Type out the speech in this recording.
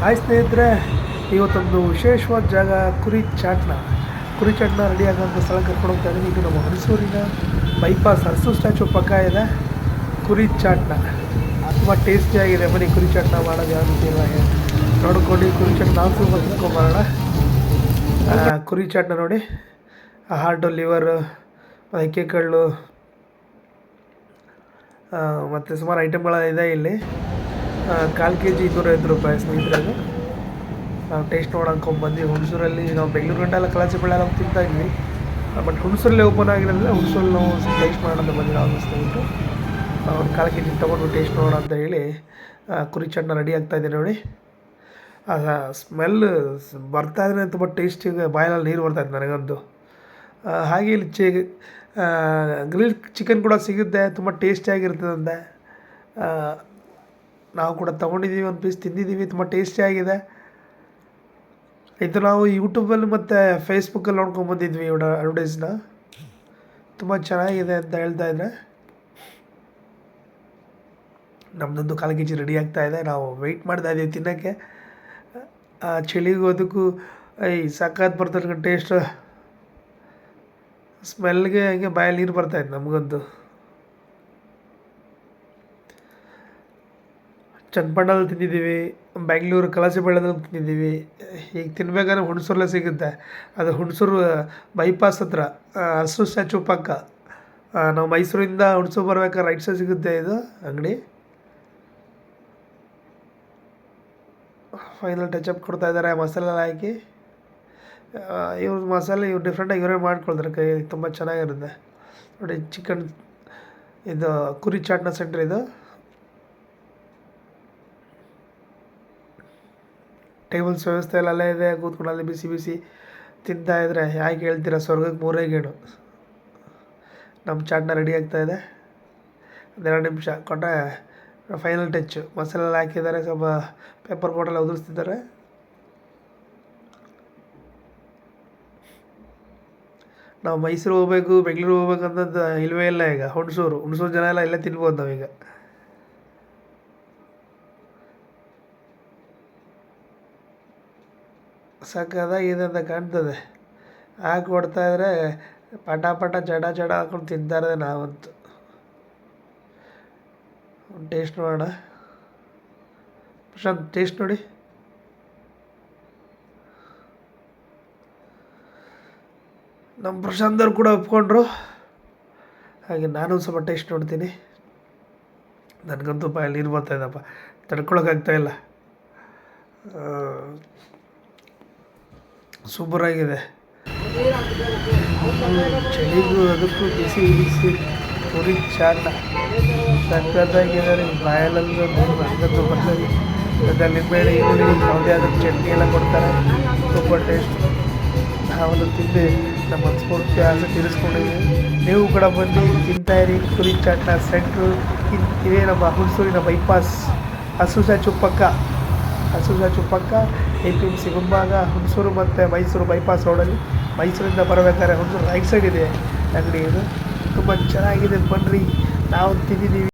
Hi ಸ್ನೇಹಿತರೆ ಇವತ್ತೊಂದು ವಿಶೇಷವಾದ ಜಾಗ ಕುರಿ ಚಾಟ್ನ ಕುರಿ ಚಾಟ್ನ ರೆಡಿ ಆಗೋಂಥ ಸ್ಥಳ ಕರ್ಕೊಂಡು ಹೋಗ್ತಾ ಇದ್ದೀನಿ ಇದು ನಮ್ಮ ಮೈಸೂರಿನ ಬೈಪಾಸ್ ಹಸು ಸ್ಟ್ಯಾಚು ಪಕ್ಕ ಇದೆ. ಕುರಿ ಚಾಟ್ನ ತುಂಬ ಟೇಸ್ಟಿಯಾಗಿದೆ ಬನ್ನಿ ಕುರಿ ಚಾಟ್ನ ಮಾಡೋದು ಯಾವ ರೀತಿ. ನೋಡ್ಕೊಂಡು ಕುರಿ ಚಾಟ್ ನಾವು ಆ, ಕುರಿ ಚಾಟ್ನ ನೋಡಿ ಹಾರ್ಟು ಲಿವರು ಅಕ್ಕಿ ಕಳ್ಳು ಮತ್ತು ಸುಮಾರು ಐಟಮ್ಗಳ ಇದೆ ಇಲ್ಲಿ. ಕಾಲು ಕೆ ಜಿ ಇನ್ನೂರೈವತ್ತು ರೂಪಾಯಿ ಸ್ನೇಹಿತರೆ ನಾವು ಟೇಸ್ಟ್ ನೋಡೋಕೊಂಬಂದು ಹುಣಸೂರಲ್ಲಿ ನಾವು ಬೆಂಗಳೂರು ಗಂಟೆ ಎಲ್ಲ ಕಲಾಸಿ ಬೆಳೆ ಎಲ್ಲ ತಿಂತಾ ಇದ್ವಿ. ಬಟ್ ಹುಣಸೂರಲ್ಲಿ ಓಪನ್ ಆಗಿರೋದ್ರಿಂದ ಹುಣಸೂರಲ್ಲಿ ನಾವು ಟೇಸ್ಟ್ ಮಾಡೋಣ ಅವ್ರ ಸ್ನೇಹಿತರು. ಒಂದು ಕಾಲು ಕೆ ಜಿ ತೊಗೊಂಡು ಟೇಸ್ಟ್ ನೋಡೋಣ ಅಂತ ಹೇಳಿ ಆ, ಕುರಿ ಚಟ್ನ ರೆಡಿ ಆಗ್ತಾಯಿದೆ ನೋಡಿ. ಸ್ಮೆಲ್ ಬರ್ತಾ ಇದ್ರೆ ತುಂಬ ಟೇಸ್ಟಿಗೆ ಬಾಯಲ್ಲಿ ನೀರು ಬರ್ತಾ ಇದೆ ನನಗಂತೂ. ಆ, ಹಾಗೆ ಇಲ್ಲಿ ಚಿ ಗ್ರಿಲ್ ಚಿಕನ್ ಕೂಡ ಸಿಗುತ್ತೆ. ತುಂಬ ಟೇಸ್ಟಿಯಾಗಿರ್ತದಂತೆ ಆ, ನಾವು ಕೂಡ ತೊಗೊಂಡಿದ್ದೀವಿ, ಒಂದು ಪೀಸ್ ತಿಂದಿದ್ದೀವಿ, ತುಂಬ ಟೇಸ್ಟಿಯಾಗಿದೆ ಇದು ನಾವು ಯೂಟ್ಯೂಬಲ್ಲಿ ಮತ್ತು ಫೇಸ್ಬುಕ್ಕಲ್ಲಿ ನೋಡ್ಕೊಂಬಂದಿದ್ವಿ ಇವಡ ಅಡ್ವರ್ಟೈಸ್ನ ತುಂಬ ಚೆನ್ನಾಗಿದೆ ಅಂತ ಹೇಳ್ತಾ ಇದ್ರೆ. ನಮ್ಮದೊಂದು ಕಾಲು ಕೆ ಜಿ ರೆಡಿ ಆಗ್ತಾ ಇದೆ. ನಾವು ವೆಯ್ಟ್ ಮಾಡ್ತಾ ಇದ್ದೀವಿ ತಿನ್ನೋಕ್ಕೆ. ಆ ಅದಕ್ಕೂ ಐ ಸಖತ್ ಬರ್ತದೆ ಟೇಸ್ಟ್ ಸ್ಮೆಲ್ಗೆ ಹಂಗೆ ಬಾಯಲ್ಲಿ ನೀರು ಬರ್ತಾಯಿತ್ತು ನಮಗಂತೂ. ಚನ್ನಪಣ್ಣಲ್ಲಿ ತಿಂದಿದ್ದೀವಿ, ಬೆಂಗಳೂರು ಬೆಳ್ಳದಲ್ಲಿ ತಿಂದಿದ್ದೀವಿ. ಈಗ ತಿನ್ಬೇಕಾದ್ರೆ ಹುಣಸೂರಲ್ಲೇ ಸಿಗುತ್ತೆ. ಅದು ಹುಣಸೂರು ಬೈಪಾಸ್ ಹತ್ರ ಹಸು ಸ್ಟ್ಯಾಚು ಪಕ್ಕ. ನಾವು ಮೈಸೂರಿಂದ ಹುಣಸೂರು ಬರ್ಬೇಕಾದ್ರೆ ರೈಟ್ ಸೈಡ್ ಸಿಗುತ್ತೆ ಇದು ಅಂಗಡಿ. ಫೈನಲ್ ಟಚಪ್ ಕೊಡ್ತಾ ಇದ್ದಾರೆ ಮಸಾಲೆ ಹಾಕಿ. ಇವ್ರ ಮಸಾಲೆ ಇವ್ರು ಡಿಫ್ರೆಂಟಾಗಿ ಇವರೇ ಮಾಡ್ಕೊಳ್ತಾರೆ ಕೈ ತುಂಬ ಚೆನ್ನಾಗಿರುತ್ತೆ. ನೋಡಿ ಚಿಕನ್ ಇದು ಕುರಿ ಚಾಟ್ನ ಸೆಂಟ್ರ್ ಇದು. ಟೇಬಲ್ಸ್ ವ್ಯವಸ್ಥೆ ಎಲ್ಲ ಅಲ್ಲೇ ಇದೆ ಕೂತ್ಕೊಂಡು ಅಲ್ಲಿ ಬಿಸಿ ಬಿಸಿ ತಿಂತಾ ಇದ್ರೆ. ಯಾಕೆ ಹೇಳ್ತೀರಾ, ಸ್ವರ್ಗಕ್ಕೆ ಮೂರೇ ಗೇಡು. ನಮ್ಮ ಚಾಟ್ನ ರೆಡಿ ಆಗ್ತಾ ಇದೆ. ಒಂದೆರಡು ನಿಮಿಷ ಕೊಟ್ಟರೆ ಫೈನಲ್ ಟಚ್ಚು ಮಸಾಲೆ ಎಲ್ಲ ಹಾಕಿದ್ದಾರೆ, ಸ್ವಲ್ಪ ಪೇಪರ್ ಬಾಟಲ್ ಉದುರಿಸ್ತಿದ್ದಾರೆ. ನಾವು ಮೈಸೂರು ಹೋಗ್ಬೇಕು, ಬೆಂಗಳೂರು ಹೋಗ್ಬೇಕಂತ ಇಲ್ವೇ ಇಲ್ಲ ಈಗ. ಹುಣಸೂರು ಹುಣಸೂರು ಜನ ಎಲ್ಲ ಇಲ್ಲೇ ತಿನ್ಬೋದು ನಾವೀಗ. ಸಕ್ಕದಾಗಿದೆ ಅಂತ ಕಾಣ್ತದೆ. ಹಾಕಿ ಕೊಡ್ತಾ ಇದ್ರೆ ಪಟ ಪಟ ಜಡ ಜಡ ಹಾಕೊಂಡು ತಿಂತಾ ಇರೋದೆ ನಾವಂತೂ ಟೇಸ್ಟ್ ನೋಡೋಣ. ಪ್ರಶಾಂತ್, ಟೇಸ್ಟ್ ನೋಡಿ. ನಮ್ಮ ಪ್ರಶಾಂತವ್ರು ಕೂಡ ಒಪ್ಕೊಂಡ್ರು. ಹಾಗೆ ನಾನು ಸ್ವಲ್ಪ ಟೇಸ್ಟ್ ನೋಡ್ತೀನಿ. ನನಗಂತೂ ಬಾಯಲ್ಲಿ ನೀರು ಬರ್ತಾಯಿದ್ದಪ್ಪ ತಡ್ಕೊಳಕ್ಕಾಗ್ತಾಯಿಲ್ಲ ಸೂಪರಾಗಿದೆ. ಚಳಿಗೂ ಅದಕ್ಕೂ ಬಿಸಿ ಬಿಸಿ ಪುರಿ, ಚಾಟ. ಸಕ್ಕತ್ತಾಗಿದ್ದಾರೆ. ಬಾಯಲ್ಲಂದು ನೀರು ಹಂಗಂತೂ ಬರ್ತದೆ. ಮತ್ತು ಬೇಳೆ, ಈರುಳ್ಳಿ, ಯಾವುದೇ ಆದ ಚಟ್ನಿ ಎಲ್ಲ ಕೊಡ್ತಾರೆ. ತುಂಬ ಟೇಸ್ಟ್. ನಾವನ್ನು ತಿಂದು ನಮ್ಮ ಸ್ಫೂರ್ತಿ ಆಸೆ ತೀರಿಸ್ಕೊಂಡಿದ್ದೀವಿ ನೀವು ಕೂಡ ಬಂದು ತಿಂತಾಯಿರಿ ಪುರಿ ಚಾಟ್ನ ಸೆಂಟ್ರು. ಇದ್- ನಮ್ಮ ಹುಣಸೂರಿನ ಬೈಪಾಸ್ ಹಸು ಸ್ಟ್ಯಾಚು ಪಕ್ಕ ಹಸು ಸ್ಟ್ಯಾಚು ಪಕ್ಕ ಎ ಪಿ ಎಂ ಸಿ ಮುಂಭಾಗ ಹುಣಸೂರು ಮತ್ತು ಮೈಸೂರು ಬೈಪಾಸ್ ರೋಡಲ್ಲಿ ಮೈಸೂರಿಂದ ಬರಬೇಕಾದ್ರೆ ಹುಣಸೂರು ರೈಟ್ ಸೈಡ್ ಇದೆ ಅಂಗಡಿ ಇದು. ತುಂಬ ಚೆನ್ನಾಗಿದೆ ಬನ್ನಿರಿ ನಾವು ತಿಂದಿದ್ದೀವಿ.